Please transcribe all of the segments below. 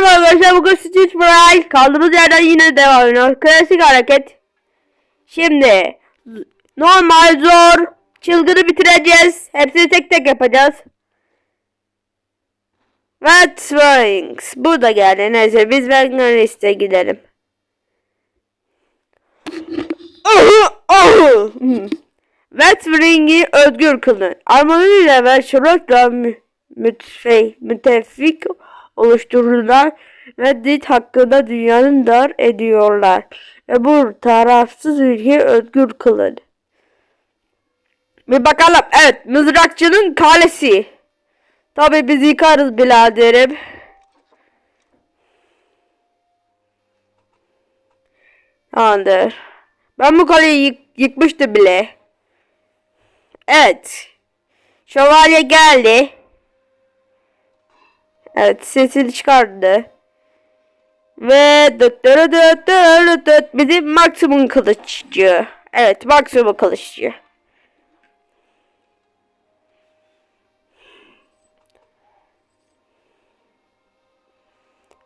merhaba arkadaşlar bugün Stitch Braille kaldığımız yerden yine devam ediyoruz. Klasik hareket. Şimdi normal zor çılgını bitireceğiz. Hepsini tek tek yapacağız. Ve Swings. Bu da geldi. Neyse biz Wagnerist'e gidelim. Wet Ring'i özgür kılın. Armanıyla ve şarotla mü mütfe müttefik oluştururlar ve dit hakkında dünyanın dar ediyorlar. Ve bu tarafsız ülke özgür kılın. Bir bakalım. Evet. Mızrakçının kalesi. Tabi biz yıkarız biraderim. Tamamdır. Ben bu kaleyi yık yıkmıştım bile. Evet. Şövalye geldi. Evet sesini çıkardı. Ve bizim maksimum kılıççı. Evet maksimum kılıççı.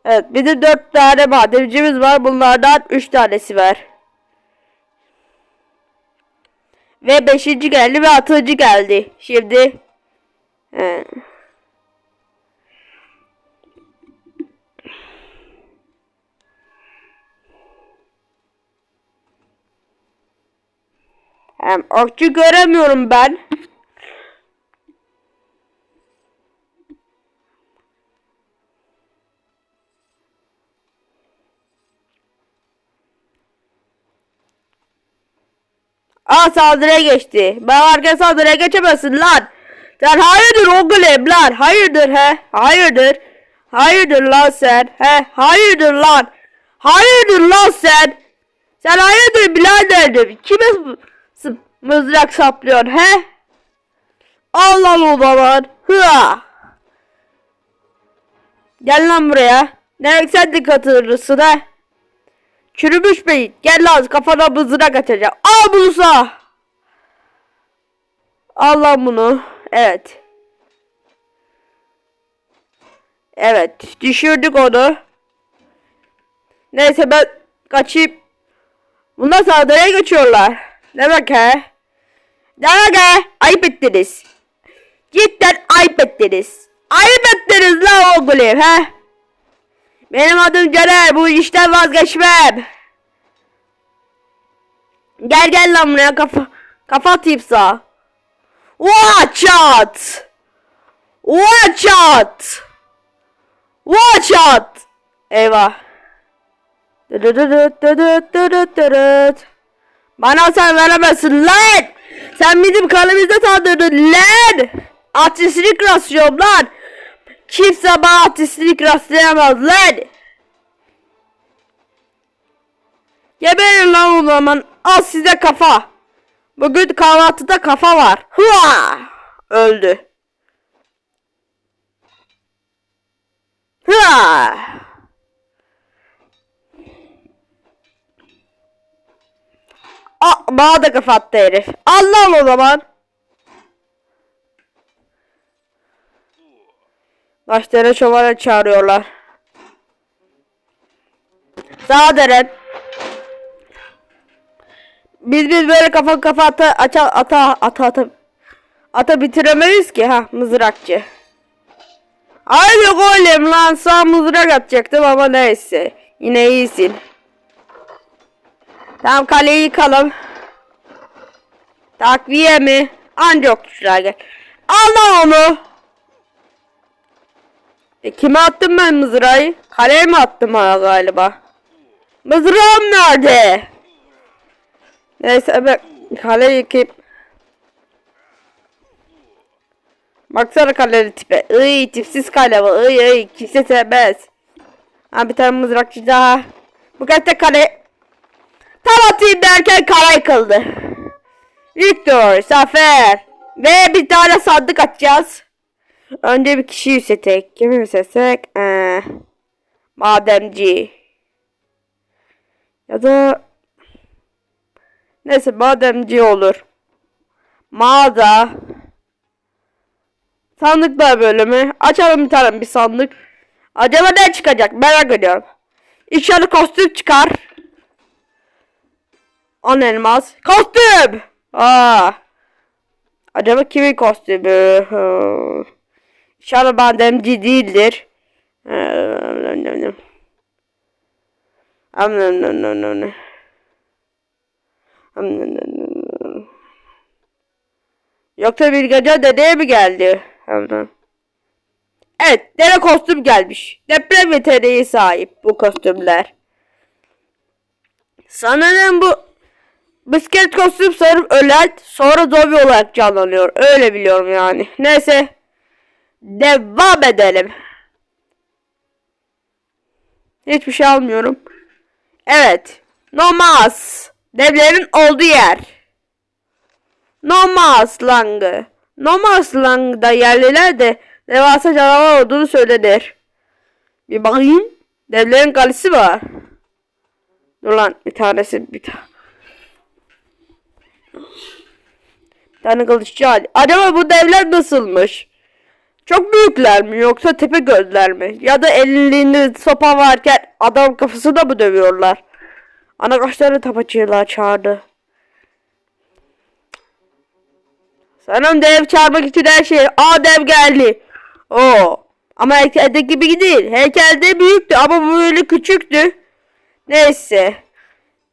Evet bizim dört tane madencimiz var. Bunlardan üç tanesi var. Ve beşinci geldi ve altıncı geldi. Şimdi he. Hem okçu göremiyorum ben. Aa saldırıya geçti. Ben arka saldırıya geçemezsin lan. Sen hayırdır oğlum lan? Hayırdır he? Hayırdır? Hayırdır lan sen? He? Hayırdır lan? Hayırdır lan sen? Sen hayırdır biraderdim? Kime mızrak saplıyorsun he? Allah o zaman. Hıa. Gel lan buraya. Ne de katılırsın he? Çürümüş beyin. Gel lan kafana mızrak atacağım. Al bunu sağ. Al lan bunu. Evet. Evet. Düşürdük onu. Neyse ben kaçayım. Bundan saldırıya geçiyorlar. Demek he? He? Ayıp ettiniz. Cidden ayıp ettiniz. Ayıp ettiniz la oğlum he? Benim adım Caner. Bu işten vazgeçmem. Gel gel lan buraya kafa kafa atayım sağa. Watch out. Watch out. Watch out. Eyvah. Bana sen veremezsin lan. Sen bizim kanımızda saldırdın lan. Artistlik rasyon lan. Kimse bana artistlik rastlayamaz lan. Geberin lan o zaman. Al size kafa. Bugün kahvaltıda kafa var. Hua! Öldü. Hua! Aa, bana da kafa attı herif. Al lan o zaman. Başlarına şövalye çağırıyorlar. Sağ dönün. Biz biz böyle kafa kafa ata ata ata ata ata ata bitiremeyiz ki ha mızrakçı. Haydi oğlum lan sağ mızrak atacaktım ama neyse. Yine iyisin. Tamam kaleyi yıkalım. Takviye mi? Anca okçular gel. Al onu. E, kime attım ben mızrağı? Kaleye mi attım ha galiba? Mızrağım nerede? Neyse ben kale yıkayıp Baksana kalenin tipe. Iy tipsiz kale bu. Iy iy kimse sevmez. Ha bir tane mızrakçı daha. Bu de kale tam atayım derken kale yıkıldı. Victor, Zafer. Ve bir tane sandık açacağız. Önce bir kişi yükseltek. Kimi yükseltsek? Ee, mademci. Ya da Neyse mademci olur. Mağaza. Sandıklar bölümü. Açalım bir tane bir sandık. Acaba ne çıkacak merak ediyorum. İnşallah kostüm çıkar. On elmas. Kostüm! Aa. Acaba kimin kostümü? İnşallah bademci değildir. Yoksa bir gece dedeye mi geldi? Evet, dere kostüm gelmiş. Deprem yeteneği sahip bu kostümler. Sanırım bu bisiklet kostüm sarıp ölen sonra zombi olarak canlanıyor. Öyle biliyorum yani. Neyse. Devam edelim. Hiçbir şey almıyorum. Evet. Nomas. Devlerin olduğu yer. Nomas langı. Nomas langda yerliler de devasa canavar olduğunu söylenir. Bir bakayım. Devlerin kalesi var. Dur lan bir tanesi bir tane. Bir tane kılıççı hali. Acaba bu devler nasılmış? Çok büyükler mi yoksa tepe gözler mi? Ya da elinde sopa varken adam kafasına mı dövüyorlar? Ana kaç tane tapacıyla çağırdı. Sanırım dev çağırmak için her şey. Aa dev geldi. Oo. Ama heykeldeki gibi değil. Heykelde büyüktü ama bu böyle küçüktü. Neyse.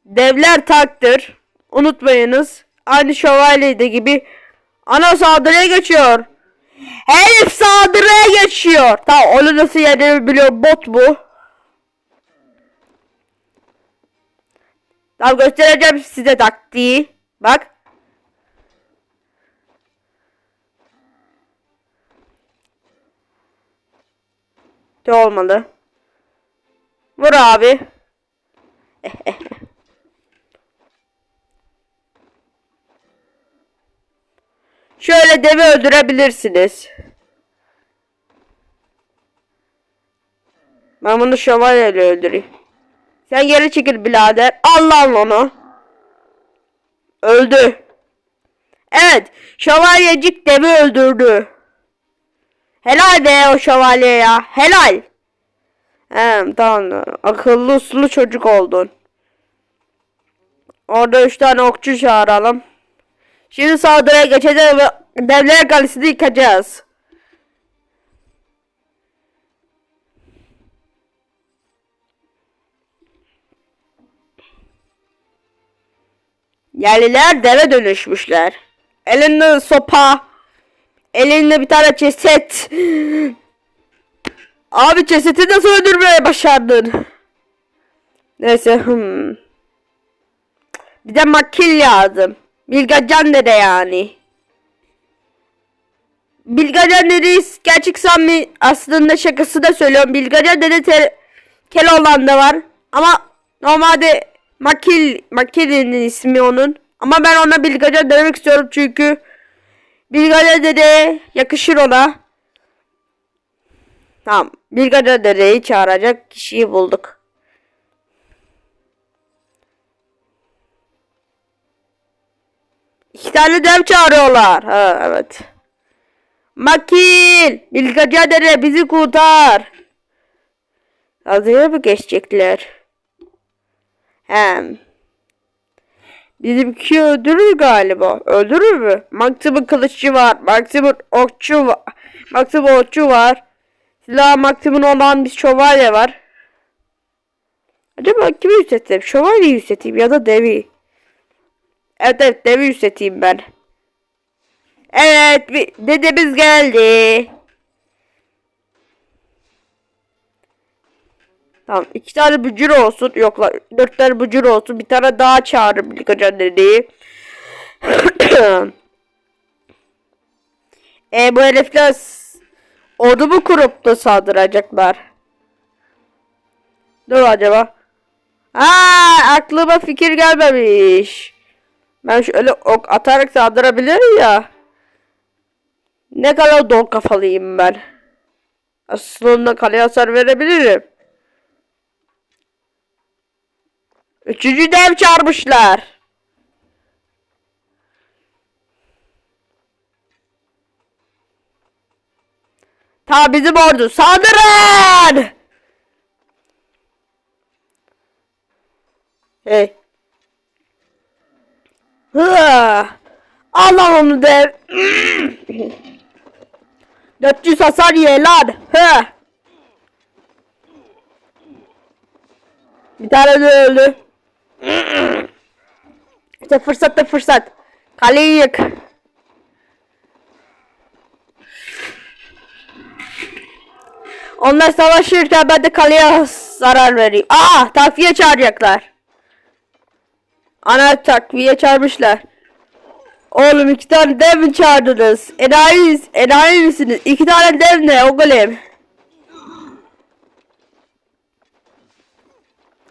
Devler taktır. Unutmayınız. Aynı şövalyede gibi ana saldırıya geçiyor. Herif saldırıya geçiyor. Tamam onu nasıl yenir biliyorum bot bu. Tamam göstereceğim size taktiği. Bak. De olmadı. Vur abi. Şöyle devi öldürebilirsiniz. Ben bunu şövalyeyle öldüreyim. Sen geri çekil birader. Allah onu. Öldü. Evet. Şövalyecik devi öldürdü. Helal be o şövalye ya. Helal. He tamam. Akıllı uslu çocuk oldun. Orada üç tane okçu çağıralım. Şimdi saldırıya geçeceğiz ve devler kalesini yıkacağız. Yerliler deve dönüşmüşler. Elinde sopa. Elinde bir tane ceset. Abi cesedi nasıl öldürmeye başardın? Neyse. Hmm. Bir de makil lazım. Bilgacan dede yani. Bilgacan dede gerçek samimi aslında şakası da söylüyorum. Bilgacan dede te- Keloğlan'da var. Ama normalde Makil Makil'in ismi onun. Ama ben ona Bilgacan demek istiyorum çünkü Bilgacan dede yakışır ona. Tamam. Bilgacan dedeyi çağıracak kişiyi bulduk. İki tane dev çağırıyorlar. Ha evet. Makil! Bilgaca dede bizi kurtar. Hazıra mı geçecekler? Hem. Bizimki öldürür galiba. Öldürür mü? Maksimum kılıççı var. Maksimum okçu var. Maksimum okçu var. Silah maksimum olan bir şövalye var. Acaba kimi yükseltsem? Şövalyeyi yükselteyim ya da devi. Evet evet devi yükselteyim ben. Evet bir dedemiz geldi. Tamam iki tane bücür olsun. Yok lan dört tane bücür olsun. Bir tane daha çağırırım birkaç dedeyi. e bu herifler ordu mu kurup da saldıracaklar? Dur acaba. Aa aklıma fikir gelmemiş. Ben şöyle ok atarak saldırabilir ya. Ne kadar don kafalıyım ben. Aslında kaleye hasar verebilirim. Üçüncü dev çarmışlar. Ta bizim ordu saldırın. Hey. Hı. Allah onu dev. 400 hasar ye lan. Bir tane de öldü. İşte fırsat da fırsat. Kaleyi yık. Onlar savaşırken ben de kaleye zarar vereyim. Aa takviye çağıracaklar. Ana takviye çağırmışlar. Oğlum iki tane dev mi çağırdınız? Enayi, enayi misiniz? İki tane dev ne oğlum?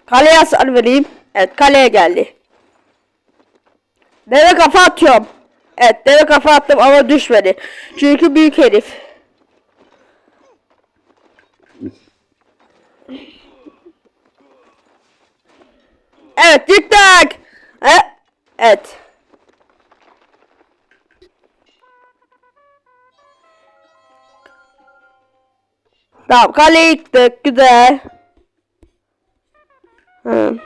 Kaleye hasar vereyim. Evet kaleye geldi. Deve kafa atıyorum. Evet deve kafa attım ama düşmedi. Çünkü büyük herif. Evet yıktık. Evet. Tamam kaleyi yıktık. Güzel. Hı.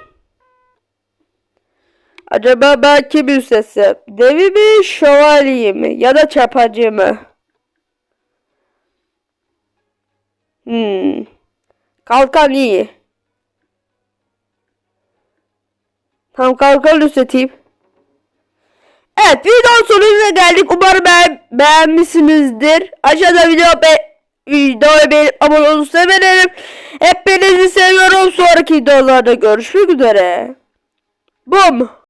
Acaba ben kimin sesi? Devi mi, şövalye mi? Ya da çapacı mı? Hmm. Kalkan iyi. Tam kalkan üstleteyim. Evet video sonuna geldik. Umarım beğen beğenmişsinizdir. Aşağıda video be videoyu beğenip abone olursa sevinirim. Hepinizi seviyorum. Sonraki videolarda görüşmek üzere. Bum.